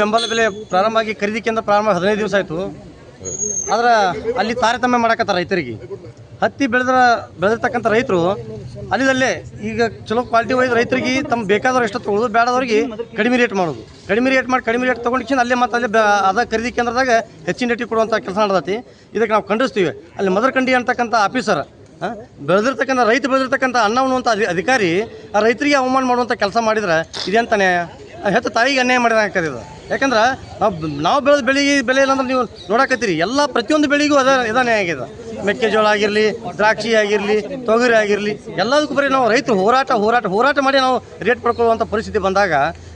ಬೆಂಬಲ ಬೆಲೆ ಪ್ರಾರಂಭ ಆಗಿ ಖರೀದಿ ಕೇಂದ್ರ ಪ್ರಾರಂಭ ಹದಿನೈದು ದಿವಸ ಆಯಿತು. ಆದ್ರೆ ಅಲ್ಲಿ ತಾರತಮ್ಯ ಮಾಡಕತ್ತಾರ ರೈತರಿಗೆ. ಹತ್ತಿ ಬೆಳೆದ್ರ ಬೆಳೆದಿರ್ತಕ್ಕಂಥ ರೈತರು ಅಲ್ಲಿದಲ್ಲೇ ಈಗ ಚಲೋ ಕ್ವಾಲಿಟಿ ಒಯ್ದು ರೈತರಿಗೆ ತಮ್ಮ ಬೇಕಾದವ್ರು ಎಷ್ಟು ತೊಗೊಳೋದು ಬೇಡದವ್ರಿಗೆ ಕಡಿಮೆ ರೇಟ್ ಮಾಡೋದು. ಕಡಿಮೆ ರೇಟ್ ಮಾಡಿ ಕಡಿಮೆ ರೇಟ್ ತೊಗೊಂಡು ಅಲ್ಲೇ ಮತ್ತೆ ಅಲ್ಲೇ ಅದ ಖರೀದಿ ಕೇಂದ್ರದಾಗ ಹೆಚ್ಚಿನ ರೇಟಿಗೆ ಕೊಡುವಂಥ ಕೆಲಸ ನಡ್ದತಿ. ಇದಕ್ಕೆ ನಾವು ಖಂಡಿಸ್ತೀವಿ. ಅಲ್ಲಿ ಮದರ್ಕಂಡಿ ಅಂತಕ್ಕಂಥ ಆಫೀಸರ್ ಬೆಳೆದಿರ್ತಕ್ಕಂಥ ರೈತ ಬೆಳೆದಿರ್ತಕ್ಕಂಥ ಅನ್ನ ಉಣ್ಣುವಂಥ ಅಧಿ, ಅಧಿಕಾರಿ ಆ ರೈತರಿಗೆ ಅವಮಾನ ಮಾಡುವಂಥ ಕೆಲಸ ಮಾಡಿದ್ರೆ ಇದೆಂತಾನೆ? ಹೆಚ್ಚು ತಾಯಿಗೆ ಅನ್ಯಾಯ ಮಾಡಿದ ಇದು. ಯಾಕಂದ್ರೆ ನಾವು ನಾವು ಬೆಳೆದ ಬೆಳೆಗೆ ಬೆಲೆ ಇಲ್ಲ ಅಂದ್ರೆ ನೀವು ನೋಡಕತ್ತೀರಿ. ಎಲ್ಲ ಪ್ರತಿಯೊಂದು ಬೆಳೆಗೂ ಅದ, ಇದಾನೆ ಆಗಿದೆ. ಮೆಕ್ಕೆಜೋಳ ಆಗಿರಲಿ, ದ್ರಾಕ್ಷಿ ಆಗಿರಲಿ, ತೊಗರಿ ಆಗಿರಲಿ, ಎಲ್ಲದಕ್ಕೂ ಬರೀ ನಾವು ರೈತರು ಹೋರಾಟ ಹೋರಾಟ ಹೋರಾಟ ಮಾಡಿ ನಾವು ರೇಟ್ ಪಡ್ಕೊಳ್ಳುವಂಥ ಪರಿಸ್ಥಿತಿ ಬಂದಾಗ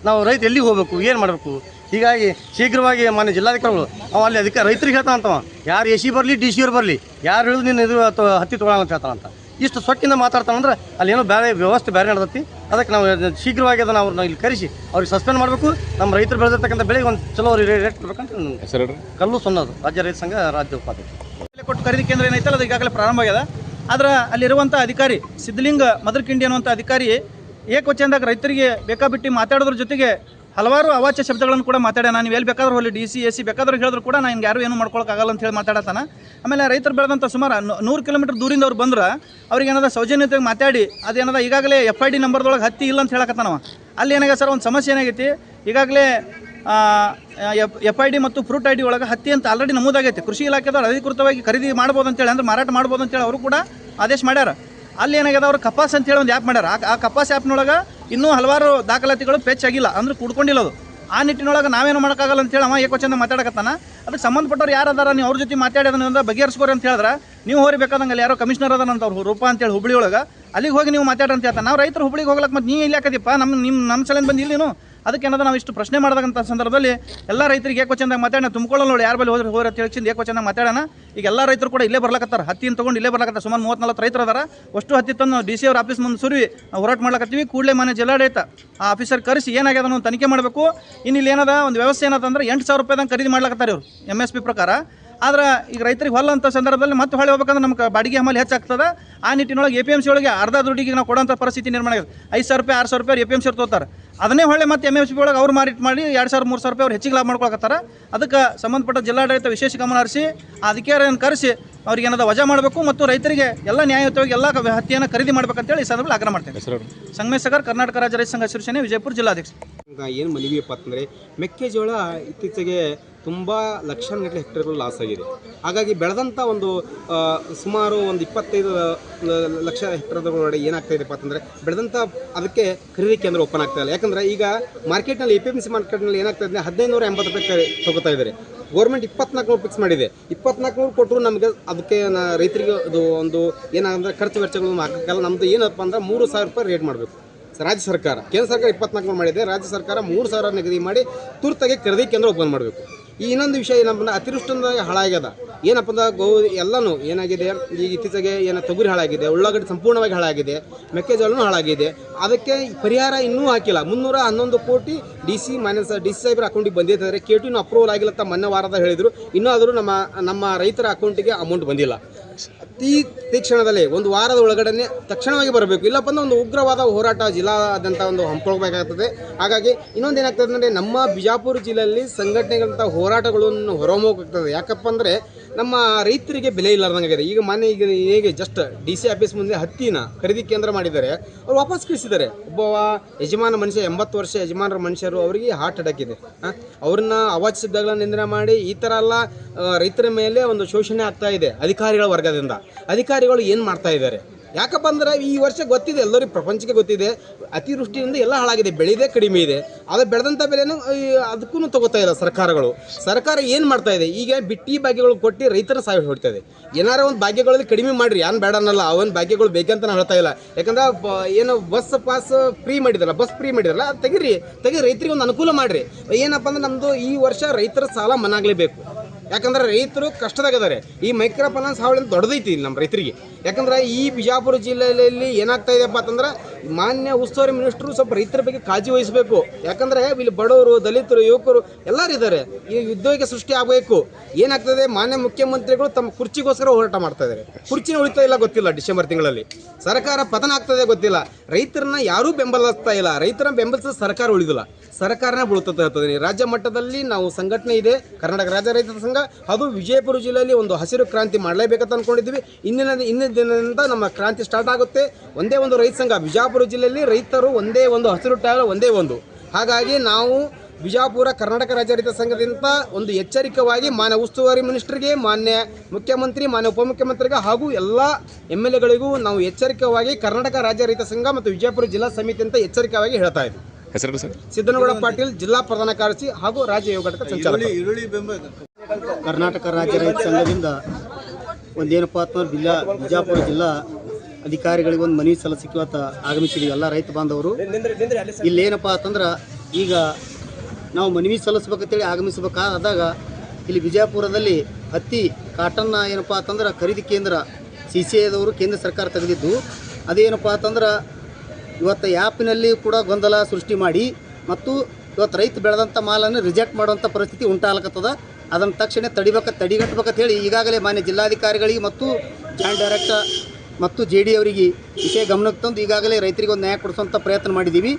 ನಾವು ರೈತ ಎಲ್ಲಿಗೆ ಹೋಗಬೇಕು, ಏನು ಮಾಡಬೇಕು? ಹೀಗಾಗಿ ಶೀಘ್ರವಾಗಿ ಮಾನ್ಯ ಜಿಲ್ಲಾಧಿಕಾರಿಗಳು, ಅವ ಅಲ್ಲಿ ಅದಕ್ಕೆ ರೈತರಿಗೆ ಹೇಳ್ತಾನಂತವ. ಯಾರು ಎ ಸಿ ಬರಲಿ, ಡಿ ಸಿ ಅವ್ರು ಬರಲಿ, ಯಾರು ಹೇಳಿದ್ರು ನೀನು ಇದು ಹತ್ತಿ ತೊಗೊಳ್ಳೋಣ ಅಂತ ಹೇಳ್ತಾನಂತ. ಇಷ್ಟು ಸೊಕ್ಕಿಂದ ಮಾತಾಡ್ತಾನಂದ್ರೆ ಅಲ್ಲಿ ಏನೋ ಬೇರೆ ವ್ಯವಸ್ಥೆ ಬೇರೆ ನಡೆದತಿ. ಅದಕ್ಕೆ ನಾವು ಶೀಘ್ರವಾಗಿ ಅದನ್ನು ಅವ್ರನ್ನ ಇಲ್ಲಿ ಕರೆಸಿ ಅವ್ರಿಗೆ ಸಸ್ಪೆಂಡ್ ಮಾಡಬೇಕು. ನಮ್ಮ ರೈತರು ಬೆಳೆದಿರ್ತಕ್ಕಂಥ ಬೆಳೆಗೆ ಒಂದು ಚಲೋ ಅವ್ರಿಗೆ ರೇಟ್ ಕೊಡ್ಬೇಕಂತ ಕಲ್ಲು ಸೊನ್ನದು ರಾಜ್ಯ ರೈತ ಸಂಘ ರಾಜ್ಯ ಉಪಾಧ್ಯಕ್ಷ. ಕೊಟ್ಟು ಖರೀದಿ ಕೇಂದ್ರ ಏನೈತಲ್ಲ ಅದು ಈಗಾಗಲೇ ಪ್ರಾರಂಭ ಆಗ್ಯದ. ಆದ್ರೆ ಅಲ್ಲಿರುವಂಥ ಅಧಿಕಾರಿ ಸಿದ್ಧಲಿಂಗ ಮದರ್ಕಿಂಡಿ ಅನ್ನುವಂಥ ಅಧಿಕಾರಿ ಏಕವಚನದಾಗ ರೈತರಿಗೆ ಬೇಕಾಬಿಟ್ಟು ಮಾತಾಡೋದ್ರ ಜೊತೆಗೆ ಹಲವಾರು ಅವಾಚ್ಯ ಶಬ್ದಗಳನ್ನು ಕೂಡ ಮಾತಾಡ್ಯಾನ. ನೀವು ಎಲ್ಲಿ ಬೇಕಾದ್ರೂ ಹೊಲಿ ಡಿ ಸಿ ಎ ಸಿ ಬೇಕಾದ್ರೂ ಹೇಳಿದ್ರು ಕೂಡ ನಾನು ಯಾರು ಏನು ಮಾಡ್ಕೊಳಕ್ಕಾಗಲ್ಲ ಅಂತ ಹೇಳಿ ಮಾತಾಡತಾನ ಆಮೇಲೆ ರೈತರು ಬೆಳೆದಂಥ ಸುಮಾರು ನೂರು ಕಿಲೋಮೀಟರ್ ದೂರಿಂದ ಅವ್ರು ಬಂದ್ರೆ ಅವ್ರಿಗೆ ಏನದ ಸೌಜನ್ಯತೆಗೆ ಮಾತಾಡಿ ಅದೇನದ ಈಗಾಗಲೇ ಎಫ್ ಐ ಡಿ ನಂಬರ್ದೊಳಗೆ ಹತ್ತಿ ಇಲ್ಲ ಅಂತ ಹೇಳಕತ್ತಾನವ. ಅಲ್ಲಿ ಏನಾಗ ಸರ್, ಒಂದು ಸಮಸ್ಯೆ ಏನಾಗೈತಿ? ಈಗಾಗಲೇ ಎಫ್ ಐ ಡಿ ಮತ್ತು ಫ್ರೂಟ್ ಐ ಡಿ ಒಳಗೆ ಹತ್ತಿ ಅಂತ ಆಲ್ರೆಡಿ ನಮೂದಾಗೈತೆ. ಕೃಷಿ ಇಲಾಖೆದವ್ರು ಅಧಿಕೃತವಾಗಿ ಖರೀದಿ ಮಾಡ್ಬೋದು ಅಂತೇಳಿ ಅಂದ್ರೆ ಮಾರಾಟ ಮಾಡ್ಬೋದು ಅಂತೇಳಿ ಅವರು ಕೂಡ ಆದೇಶ ಮಾಡ್ಯಾರ. ಅಲ್ಲಿ ಏನಾಗ್ಯದ, ಅವ್ರು ಕಪಾಸ್ ಅಂತೇಳಿ ಒಂದು ಆ್ಯಪ್ ಮಾಡ್ಯಾರ. ಆ ಕಪಾಸ್ ಆ್ಯಪ್ನೊಳಗೆ ಇನ್ನೂ ಹಲವಾರು ದಾಖಲಾತಿಗಳು ಪೆಚ್ ಆಗಿಲ್ಲ ಅಂದ್ರೆ ಕೂಡ್ಕೊಂಡಿಲ್ಲ ಅದು. ಆ ನಿಟ್ಟಿನೊಳಗೆ ನಾವೇನು ಮಾಡೋಕ್ಕಾಗಲ್ಲ ಅಂತೇಳಿ ಅವ ಚಂದ ಮಾತಾಡಕತ್ತಾನ. ಅದಕ್ಕೆ ಸಂಬಂಧಪಟ್ಟವ್ರು ಯಾರು ಅದಾರ ನೀವು ಅವ್ರ ಜೊತೆ ಮಾತಾಡಿ ಅದನ್ನ ಬಗೆಹರಿಸ್ಕೋರಿ ಅಂತ ಹೇಳಿದ್ರೆ, ನೀವು ಹೋರಿ ಬೇಕಾದಂಗೆ ಅಲ್ಲಿ ಯಾರೋ ಕಮಿಷನರ್ ಅದಾರಂತ ಅವ್ರು ರೂಪ ಅಂತೇಳಿ ಹುಬ್ಳಿ ಒಳಗೆ ಅಲ್ಲಿಗೆ ಹೋಗಿ ನೀವು ಮಾತಾಡ್ರಿ ಅಂತ ಹೇಳ್ತಾನೆ. ನಾವು ರೈತರು ಹುಬ್ಳಿಗೆ ಹೋಗ್ಲಕ್ಕೆ ಮತ್ತೆ ನೀ ಇಲ್ಲಿ ಯಾಕದಿಪ್ಪ ನಮ್ಮ ನಿಮ್ಮ ನಮ್ಮ ಸಲಿಂದ ಬಂದು ಇಲ್ಲಿ ಅದಕ್ಕೆ ಏನದ ನಾವು ಇಷ್ಟು ಪ್ರಶ್ನೆ ಮಾಡಿದಂಥ ಸಂದರ್ಭದಲ್ಲಿ ಎಲ್ಲ ರೈತರಿಗೆ ಏಕವಚನದಾಗ ಮಾತಾಡೋಣ. ತುಂಬಿಕೊಳ್ಳಲ್ಲ ನೋಡಿ ಯಾರ ಬಳಿ ಹೋದ್ರೆ ಹೋದ್ರೆ ಅಂತ ಏಕೋ ಏಕವಚನ ಮಾತಾಡೋಣ. ಈಗ ಎಲ್ಲ ರೈತರು ಕೂಡ ಇಲ್ಲೇ ಬರ್ಲಕತ್ತಾರ. ಹತ್ತಿನ ತೊಗೊಂಡು ಇಲ್ಲೇ ಬರ್ಲಕತ್ತಾರ. ಸುಮಾರು ಮೂವತ್ತು ನಲ್ವತ್ತು ರೈತರು ಅದಾರ. ಅಷ್ಟು ಹತ್ತಿ ತಂದು ಡಿ ಸಿ ಅವ್ರ ಆಫೀಸ್ ಮುಂದೆ ಸುರಿ ನಾವು ಹೋರಾಟ ಮಾಡ್ಲಕತ್ತೀವಿ. ಕೂಡಲೇ ಮನೆ ಜಿಲ್ಲಾಡಳಿತ ಆ ಆಫೀಸರ್ ಕರೆಸಿ ಏನಾಗ್ಯದ ಅನ್ನೋ ತನಿಖೆ ಮಾಡಬೇಕು. ಇನ್ನು ಇಲ್ಲಿ ಏನದ ಒಂದು ವ್ಯವಸ್ಥೆ ಏನದ ಅಂದ್ರೆ ಎಂಟು ಸಾವಿರ ರೂಪಾಯಿದಂಗೆ ಖರೀದಿ ಮಾಡ್ಲಕತ್ತಾರೆ ಇವರು. ಎಂ ಎಸ್ ಪಿ ಪ್ರಕಾರ. ಆದ್ರೆ ಈಗ ರೈತರಿಗೆ ಹೊಲ ಅಂತ ಸಂದರ್ಭದಲ್ಲಿ ಮತ್ತೆ ಹೊಳೆ ಹೋಗ್ಬೇಕಂದ್ರೆ ನಮ್ಗೆ ಬಾಡಿಗೆ ಹಮಲ್ ಹೆಚ್ಚಾಗ್ತದೆ. ಆ ನಿಟ್ಟಿನೊಳಗೆ ಎ ಪಿ ಎಂ ಸಿ ಒಳಗೆ ಅರ್ಧ ದುಡ್ಡಿಗೆ ನಾವು ಕೊಡೋಂಥ ಪರಿಸ್ಥಿತಿ ನಿರ್ಮಾಣ ಆಗಿದೆ. ಐದು ಸಾವಿರ ರೂಪಾಯಿ ಆರು ಸಾವಿರ ರೂಪಾಯಿ ಎ ಪಿ ಎಂ ಸಿ ತೋತಾರೆ ಅದನ್ನೇ ಹೊಳೆ ಮತ್ತೆ ಎಂ ಎಸ್ ಸಿ ಒಳಗೆ ಅವ್ರು ಮಾರಿಟ್ ಮಾಡಿ ಎರಡು ಸಾವಿರ ಮೂರು ಸಾವಿರ ರೂಪಾಯಿ ಅವ್ರು ಹೆಚ್ಚಿಗೆ ಲಾಭ ಮಾಡ್ಕೊಳಕತ್ತಾರ. ಅದಕ್ಕೆ ಸಂಬಂಧಪಟ್ಟ ಜಿಲ್ಲಾಡಳಿತ ವಿಶೇಷ ಗಮನ ಹರಿಸಿ ಆ ಅಧಿಕಾರಿಯನ್ನು ಕರೆಸಿ ಅವ್ರಿಗೆ ಏನದ ವಜಾ ಮಾಡಬೇಕು ಮತ್ತು ರೈತರಿಗೆ ಎಲ್ಲ ನ್ಯಾಯಯುತವಾಗಿ ಎಲ್ಲ ಹತ್ತಿಯನ್ನು ಖರೀದಿ ಮಾಡ್ಬೇಕಂತೇಳಿ ಈ ಸಂದರ್ಭದಲ್ಲಿ ಆಗ್ರಹ ಮಾಡ್ತೇನೆ ಹೆಸರು ಹೇಳ್ರಿ ಸಂಗಮೇಶ್ ಸಗರ್ ಕರ್ನಾಟಕ ರಾಜ್ಯ ರೈತ ಸಂಘ ಶಿವಸೇನೆ ವಿಜಯಪುರ ಜಿಲ್ಲಾಧ್ಯಕ್ಷ. ಏನು ಮನವಿಯಪ್ಪ ಅಂತಂದರೆ ಮೆಕ್ಕೆಜೋಳ ಇತ್ತೀಚೆಗೆ ತುಂಬ ಲಕ್ಷಾನುಗಟ್ಟಲೆ ಹೆಕ್ಟೇರ್ಗಳು ಲಾಸ್ ಆಗಿದೆ. ಹಾಗಾಗಿ ಬೆಳೆದಂಥ ಒಂದು ಸುಮಾರು ಒಂದು ಇಪ್ಪತ್ತೈದು ಲಕ್ಷ ಹೆಕ್ಟೇರ್ಗಳೊಳಗಡೆ ಏನಾಗ್ತಾ ಇದೆಪ್ಪ ಅಂತಂದರೆ ಬೆಳೆದಂಥ ಅದಕ್ಕೆ ಖರೀದಿ ಕೇಂದ್ರ ಓಪನ್ ಆಗ್ತಾ ಇಲ್ಲ. ಯಾಕಂದರೆ ಈಗ ಮಾರ್ಕೆಟ್ನಲ್ಲಿ, ಎ ಪಿ ಎಂ ಸಿ ಮಾರ್ಕೆಟ್ನಲ್ಲಿ ಏನಾಗ್ತಾ ಇದೆ ಹದಿನೈದು ನೂರ ಎಂಬತ್ತು ರೂಪಾಯಿ ತಗೋತಾ ಇದ್ದಾರೆ. ಗೌರ್ಮೆಂಟ್ ಇಪ್ಪತ್ನಾಲ್ಕು ಫಿಕ್ಸ್ ಮಾಡಿದೆ. ಇಪ್ಪತ್ನಾಲ್ಕು ನೂರು ಕೊಟ್ಟರು ನಮಗೆ ಅದಕ್ಕೆ ರೈತರಿಗೆ ಅದು ಒಂದು ಏನಾಗಂದ್ರೆ ಖರ್ಚು ವೆಚ್ಚಗಳನ್ನು ಹಾಕೋಕ್ಕಲ್ಲ ನಮ್ಮದು ಏನಪ್ಪ ಅಂದ್ರೆ ಮೂರು ಸಾವಿರ ರೂಪಾಯಿ ರೇಟ್ ಮಾಡಬೇಕು. ರಾಜ್ಯ ಸರ್ಕಾರ, ಕೇಂದ್ರ ಸರ್ಕಾರ ಇಪ್ಪತ್ನಾಲ್ಕು ಮಾಡಿದೆ. ರಾಜ್ಯ ಸರ್ಕಾರ ಮೂರು ಸಾವಿರ ನಿಗದಿ ಮಾಡಿ ತುರ್ತಾಗಿ ಖರೀದಿ ಕೇಂದ್ರ ಓಪನ್ ಮಾಡಬೇಕು. ಈ ಇನ್ನೊಂದು ವಿಷಯ ಏನಪ್ಪ ಅಂದ್ರೆ ಅತಿವೃಷ್ಟಿಯಿಂದ ಹಾಳಾಗ್ಯದ. ಏನಪ್ಪ ಅಂದ್ರೆ ಗೋ ಎಲ್ಲನೂ ಏನಾಗಿದೆ? ಈಗ ಇತ್ತೀಚೆಗೆ ಏನೋ ತೊಗರಿ ಹಾಳಾಗಿದೆ, ಉಳ್ಳಾಗಡ್ಡೆ ಸಂಪೂರ್ಣವಾಗಿ ಹಾಳಾಗಿದೆ, ಮೆಕ್ಕೆಜೋಳನೂ ಹಾಳಾಗಿದೆ. ಅದಕ್ಕೆ ಪರಿಹಾರ ಇನ್ನೂ ಹಾಕಿಲ್ಲ. ಮುನ್ನೂರ ಹನ್ನೊಂದು ಕೋಟಿ D C minus D C ಸಾಹೇಬ್ರ ಅಕೌಂಟಿಗೆ ಅಂದರೆ ಕೆ ಟಿನೂ ಅಪ್ರೂವಲ್ ಆಗಿಲ್ಲ ಅಂತ ಮೊನ್ನೆ ವಾರದ ಹೇಳಿದರು. ಇನ್ನೂ ಆದರೂ ನಮ್ಮ ನಮ್ಮ ರೈತರ ಅಕೌಂಟಿಗೆ ಅಮೌಂಟ್ ಬಂದಿಲ್ಲ. ಅತಿ ತೀಕ್ಷಣದಲ್ಲಿ ಒಂದು ವಾರದ ಒಳಗಡೆ ತಕ್ಷಣವಾಗಿ ಬರಬೇಕು. ಇಲ್ಲಪ್ಪ ಅಂದ್ರೆ ಒಂದು ಉಗ್ರವಾದ ಹೋರಾಟ ಜಿಲ್ಲಾದಂಥ ಒಂದು ಹಮ್ಮಿಕೊಳ್ಬೇಕಾಗ್ತದೆ ಹಾಗಾಗಿ ಇನ್ನೊಂದು ಏನಾಗ್ತದೆ ಅಂದರೆ ನಮ್ಮ ಬಿಜಾಪುರ ಜಿಲ್ಲೆಯಲ್ಲಿ ಸಂಘಟನೆಗಳಂಥ ಹೋರಾಟಗಳನ್ನು ಹೊರಹೊಮ್ಮಬೇಕಾಗ್ತದೆ ಯಾಕಪ್ಪ ಅಂದರೆ ನಮ್ಮ ರೈತರಿಗೆ ಬೆಲೆ ಇಲ್ಲಾರ್ದಂಗಾಗಿದೆ ಈಗ ಮೊನ್ನೆ ಈಗ ಹೇಗೆ ಜಸ್ಟ್ ಡಿ ಸಿ ಆಫೀಸ್ ಮುಂದೆ ಹತ್ತಿನ ಖರೀದಿ ಕೇಂದ್ರ ಮಾಡಿದ್ದಾರೆ, ಅವ್ರು ವಾಪಸ್ ಕಳಿಸಿದ್ದಾರೆ. ಒಬ್ಬ ಯಜಮಾನ ಮನುಷ್ಯ, ಎಂಬತ್ತು ವರ್ಷ ಯಜಮಾನರ ಮನುಷ್ಯರು ಅವರಿಗೆ ಹಾರ್ಟ್ ಅಟ್ಯಾಕ್ ಇದೆ. ಅವ್ರನ್ನ ಸಿದ್ಧಗಳ ನಿಂದನೆ ಮಾಡಿ ಈ ಥರ ಎಲ್ಲ ರೈತರ ಮೇಲೆ ಒಂದು ಶೋಷಣೆ ಆಗ್ತಾ ಇದೆ ಅಧಿಕಾರಿಗಳ ವರ್ಗದಿಂದ. ಅಧಿಕಾರಿಗಳು ಏನು ಮಾಡ್ತಾ ಇದ್ದಾರೆ? ಯಾಕಪ್ಪ ಅಂದ್ರೆ ಈ ವರ್ಷ ಗೊತ್ತಿದೆ ಎಲ್ಲರಿಗೂ ಪ್ರಪಂಚಕ್ಕೆ ಗೊತ್ತಿದೆ, ಅತಿವೃಷ್ಟಿಯಿಂದ ಎಲ್ಲ ಹಾಳಾಗಿದೆ, ಬೆಳೆದೇ ಕಡಿಮೆ ಇದೆ. ಅದು ಬೆಳೆದಂಥ ಬೆಲೆನೂ ಅದಕ್ಕೂ ತಗೋತಾ ಇಲ್ಲ ಸರ್ಕಾರಗಳು. ಸರ್ಕಾರ ಏನು ಮಾಡ್ತಾ ಇದೆ? ಈಗ ಬಿಟ್ಟಿ ಭಾಗ್ಯಗಳು ಕೊಟ್ಟು ರೈತರ ಸಾವಿ ಹೊಡ್ತಾ ಇದೆ. ಏನಾರ ಒಂದು ಭಾಗ್ಯಗಳಲ್ಲಿ ಕಡಿಮೆ ಮಾಡ್ರಿ ಏನು ಬೇಡ ಅನ್ನಲ್ಲ ಅವನ ಭಾಗ್ಯಗಳು ಬೇಕಂತ ನಾನು ಹೇಳ್ತಾ ಇಲ್ಲ. ಯಾಕಂದ್ರೆ ಏನು ಬಸ್ ಪಾಸ್ ಫ್ರೀ ಮಾಡಿದಲ್ಲ ಬಸ್ ಫ್ರೀ ಮಾಡಿದಲ್ಲ ಅದು ತೆಗೀರಿ ತೆಗಿ ರೈತರಿಗೆ ಒಂದು ಅನುಕೂಲ ಮಾಡಿರಿ. ಏನಪ್ಪ ಅಂದ್ರೆ ನಮ್ಮದು ಈ ವರ್ಷ ರೈತರ ಸಾಲ ಮನ್ನಾಗಲೇಬೇಕು. ಯಾಕಂದ್ರೆ ರೈತರು ಕಷ್ಟದಾಗದಾರೆ ಈ ಮೈಕ್ರೋ ಫೈನಾನ್ಸ್ ಹಾವಳಿ ದೊಡ್ಡದೈತಿ ನಮ್ಮ ರೈತರಿಗೆ. ಯಾಕಂದ್ರೆ ಈ ಬಿಜಾಪುರ ಜಿಲ್ಲೆಯಲ್ಲಿ ಏನಾಗ್ತಾ ಇದೆಯಪ್ಪ ಅಂತಂದ್ರೆ ಮಾನ್ಯ ಉಸ್ತುವಾರಿ ಮಿನಿಸ್ಟ್ರು ಸ್ವಲ್ಪ ರೈತರ ಬಗ್ಗೆ ಕಾಳಜಿ ವಹಿಸಬೇಕು. ಯಾಕಂದ್ರೆ ಇಲ್ಲಿ ಬಡವರು, ದಲಿತರು, ಯುವಕರು ಎಲ್ಲರೂ ಇದ್ದಾರೆ ಈ ಉದ್ಯೋಗ ಸೃಷ್ಟಿ ಆಗಬೇಕು. ಏನಾಗ್ತದೆ, ಮಾನ್ಯ ಮುಖ್ಯಮಂತ್ರಿಗಳು ತಮ್ಮ ಕುರ್ಚಿಗೋಸ್ಕರ ಹೋರಾಟ ಮಾಡ್ತಾ ಇದ್ದಾರೆ ಕುರ್ಚಿನ ಉಳಿತಾ ಇಲ್ಲ ಗೊತ್ತಿಲ್ಲ ಡಿಸೆಂಬರ್ ತಿಂಗಳಲ್ಲಿ. ಸರ್ಕಾರ ಪತನ ಆಗ್ತದೆ ಗೊತ್ತಿಲ್ಲ. ರೈತರನ್ನ ಯಾರೂ ಬೆಂಬಲಿಸ್ತಾ ಇಲ್ಲ. ರೈತರನ್ನ ಬೆಂಬಲಿಸಿದ ಸರ್ಕಾರ ಉಳಿದಿಲ್ಲ. ಸರ್ಕಾರನೇ ಬೀಳುತ್ತದೆ ಹೇಳ್ತಿದ್ದೀನಿ ರಾಜ್ಯ ಮಟ್ಟದಲ್ಲಿ ನಾವು ಸಂಘಟನೆ ಇದೆ, ಕರ್ನಾಟಕ ರಾಜ್ಯ ರೈತ ಸಂಘ, ಅದು ವಿಜಯಪುರ ಜಿಲ್ಲೆಯಲ್ಲಿ ಒಂದು ಹಸಿರು ಕ್ರಾಂತಿ ಮಾಡಲೇಬೇಕಂತ ಅಂದ್ಕೊಂಡಿದ್ವಿ ಇಂದಿನ ಇಂದಿನ ದಿನದಿಂದ ನಮ್ಮ ಕ್ರಾಂತಿ ಸ್ಟಾರ್ಟ್ ಆಗುತ್ತೆ. ಒಂದೇ ಒಂದು ರೈತ ಸಂಘ, ಬಿಜಾಪುರ ಜಿಲ್ಲೆಯಲ್ಲಿ ರೈತರು ಒಂದೇ ಒಂದು ಹಸಿರು ಟ್ಯಾಗ್ ಒಂದೇ ಒಂದು. ಹಾಗಾಗಿ ನಾವು ಬಿಜಾಪುರ, ಕರ್ನಾಟಕ ರಾಜ್ಯ ರೈತ ಸಂಘದಿಂದ ಒಂದು ಎಚ್ಚರಿಕವಾಗಿ ಮಾನ್ಯ ಉಸ್ತುವಾರಿ ಮಿನಿಸ್ಟರ್ಗೆ, ಮಾನ್ಯ ಮುಖ್ಯಮಂತ್ರಿ, ಮಾನ್ಯ ಉಪಮುಖ್ಯಮಂತ್ರಿಗೆ ಹಾಗೂ ಎಲ್ಲ ಎಂ ಎಲ್ ನಾವು ಎಚ್ಚರಿಕವಾಗಿ ಕರ್ನಾಟಕ ರಾಜ್ಯ ರೈತ ಸಂಘ ಮತ್ತು ವಿಜಯಪುರ ಜಿಲ್ಲಾ ಸಮಿತಿ ಅಂತ ಎಚ್ಚರಿಕವಾಗಿ ಹೇಳ್ತಾ ಇದ್ವಿ. ಹೆಸರು ಸರ್? ಸಿದ್ದನಗೌಡ ಪಾಟೀಲ್ ಜಿಲ್ಲಾ ಪ್ರಧಾನ ಕಾರ್ಯದರ್ಶಿ ಹಾಗೂ ರಾಜ್ಯ ಯೋಗ ಘಟಕ ಸಂಚಾಲಕ. ಕರ್ನಾಟಕ ರಾಜ್ಯ ರೈತ ಸಂಘದಿಂದ ಒಂದೇನಪ್ಪ ಅಂತಂದ್ರೆ ಜಿಲ್ಲಾ ಬಿಜಾಪುರ ಜಿಲ್ಲಾ ಅಧಿಕಾರಿಗಳಿಗೆ ಒಂದು ಮನವಿ ಸಲ್ಲಿಸಕ್ಕೆ ಆಗಮಿಸಿದ್ವಿ ಆಗಮಿಸಿದ್ದೀವಿ ಎಲ್ಲ ರೈತ ಬಾಂಧವರು. ಇಲ್ಲೇನಪ್ಪ ಅಂತಂದ್ರೆ ಈಗ ನಾವು ಮನವಿ ಸಲ್ಲಿಸ್ಬೇಕಂತೇಳಿ ಆಗಮಿಸಬೇಕಾದಾಗ ಇಲ್ಲಿ ವಿಜಯಪುರದಲ್ಲಿ ಹತ್ತಿ ಕಾಟನ್ನ ಏನಪ್ಪ ಅಂತಂದ್ರೆ ಖರೀದಿ ಕೇಂದ್ರ ಸಿ ಸಿ ಐದವರು ಕೇಂದ್ರ ಸರ್ಕಾರ ತೆಗೆದಿದ್ದು ಅದೇನಪ್ಪ ಅಂತಂದ್ರೆ ಇವತ್ತು ಆ್ಯಪ್ನಲ್ಲಿ ಕೂಡ ಗೊಂದಲ ಸೃಷ್ಟಿ ಮಾಡಿ ಮತ್ತು ಇವತ್ತು ರೈತ ಬೆಳೆದಂಥ ಮಾಲನ್ನು ರಿಜೆಕ್ಟ್ ಮಾಡುವಂಥ ಪರಿಸ್ಥಿತಿ ಉಂಟಾಗತ್ತದ ಅದನ್ನು ತಕ್ಷಣ ತಡಿಬೇಕ, ತಡಿಗಟ್ಟಬೇಕಂತ ಹೇಳಿ ಈಗಾಗಲೇ ಮಾನ್ಯ ಜಿಲ್ಲಾಧಿಕಾರಿಗಳಿಗೆ ಮತ್ತು ಜಾಯಿಂಟ್ ಡೈರೆಕ್ಟರ್ ಮತ್ತು ಜೆ ಡಿ ಅವರಿಗೆ ವಿಷಯ ಗಮನಕ್ಕೆ ತಂದು ಈಗಾಗಲೇ ರೈತರಿಗೆ ಒಂದು ನ್ಯಾಯ ಕೊಡಿಸುವಂಥ ಪ್ರಯತ್ನ ಮಾಡಿದ್ದೀವಿ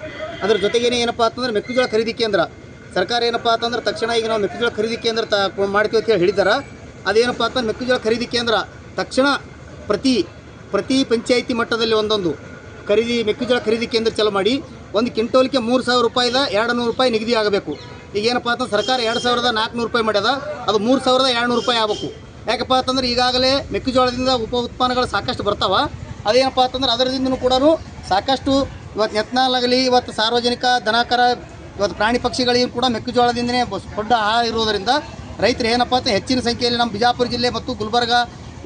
ಅದ್ರ ಜೊತೆಗೇನೆ ಏನಪ್ಪ ಅಂತಂದ್ರೆ ಮೆಕ್ಕೆಜೋಳ ಖರೀದಿ ಕೇಂದ್ರ. ಸರ್ಕಾರ ಏನಪ್ಪ ಅಂತಂದ್ರೆ ತಕ್ಷಣ ಈಗ ನಾವು ಮೆಕ್ಕೆಜೋಳ ಖರೀದಿ ಕೇಂದ್ರ ತ ಮಾಡ್ತೀವಿ ಅಂತ ಹೇಳಿ ಹೇಳಿದಾರ. ಅದೇನಪ್ಪ ಅಂತಂದ್ರೆ ಮೆಕ್ಕೆಜೋಳ ಖರೀದಿ ಕೇಂದ್ರ ತಕ್ಷಣ ಪ್ರತಿ ಪ್ರತಿ ಪಂಚಾಯಿತಿ ಮಟ್ಟದಲ್ಲಿ ಒಂದೊಂದು. ಖರೀದಿ ಮೆಕ್ಕೆಜೋಳ ಖರೀದಿ ಕೇಂದ್ರ ಚಾಲು ಮಾಡಿ ಒಂದು ಕ್ವಿಂಟೋಲ್ಗೆ ಮೂರು ಸಾವಿರ ರೂಪಾಯಿದ ಎರಡು ನೂರು ರೂಪಾಯಿ ನಿಗದಿ ಆಗಬೇಕು. ಈಗ ಏನಪ್ಪ ಅಂತಂದ್ರೆ ಸರ್ಕಾರ ಎರಡು ಸಾವಿರದ ನಾಲ್ಕುನೂರು ರೂಪಾಯಿ ಮಾಡ್ಯದ, ಅದು ಮೂರು ಸಾವಿರದ ಎರಡು ರೂಪಾಯಿ ಆಗಬೇಕು. ಯಾಕಪ್ಪ ಅಂತಂದ್ರೆ ಈಗಾಗಲೇ ಮೆಕ್ಕೆಜೋಳದಿಂದ ಉಪ ಉತ್ಪನ್ನಗಳು ಸಾಕಷ್ಟು ಬರ್ತಾವೆ. ಅದೇನಪ್ಪ ಅಂತಂದ್ರೆ ಅದರದಿಂದನೂ ಕೂಡ ಸಾಕಷ್ಟು ಇವತ್ತು ಯತ್ನಾಲಾಗಲಿ ಇವತ್ತು ಸಾರ್ವಜನಿಕ ದನಕರ, ಇವತ್ತು ಪ್ರಾಣಿ ಪಕ್ಷಿಗಳಿಗೆ ಕೂಡ ಮೆಕ್ಕೆಜೋಳದಿಂದನೇ ದೊಡ್ಡ ಆಹಾರ ಇರುವುದರಿಂದ ರೈತರು ಏನಪ್ಪ ಅಂತ ಹೆಚ್ಚಿನ ಸಂಖ್ಯೆಯಲ್ಲಿ ನಮ್ಮ ಬಿಜಾಪುರ ಜಿಲ್ಲೆ ಮತ್ತು ಗುಲ್ಬರ್ಗ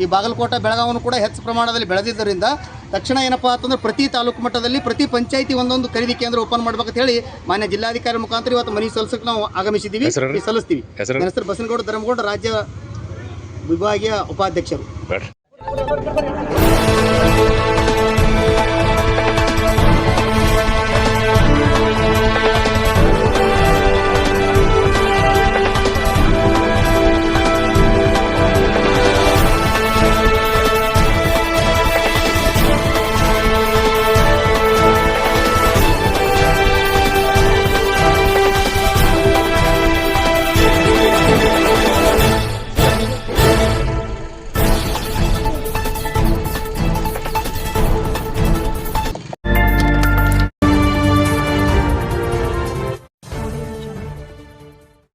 ಈ ಬಾಗಲಕೋಟೆ ಬೆಳಗಾವನ್ನು ಕೂಡ ಹೆಚ್ಚು ಪ್ರಮಾಣದಲ್ಲಿ ಬೆಳೆದಿದ್ದರಿಂದ ತಕ್ಷಣ ಏನಪ್ಪ ಅಂತಂದ್ರೆ ಪ್ರತಿ ತಾಲೂಕು ಮಟ್ಟದಲ್ಲಿ ಪ್ರತಿ ಪಂಚಾಯಿತಿ ಒಂದೊಂದು ಖರೀದಿ ಕೇಂದ್ರ ಓಪನ್ ಮಾಡ್ಬೇಕಂತ ಹೇಳಿ ಮಾನ್ಯ ಜಿಲ್ಲಾಧಿಕಾರಿ ಮುಖಾಂತರ ಇವತ್ತು ಮನವಿ ಸಲ್ಲಿಸಕ್ಕೆ ನಾವು ಆಗಮಿಸಿದ್ದೀವಿ. ಸಲ್ಲಿಸ್ತೀವಿ? ನನ್ನ ಹೆಸರು ಬಸನಗೌಡ ಧರ್ಮಗೌಡ ರಾಜ್ಯ ವಿಭಾಗೀಯ ಉಪಾಧ್ಯಕ್ಷರು.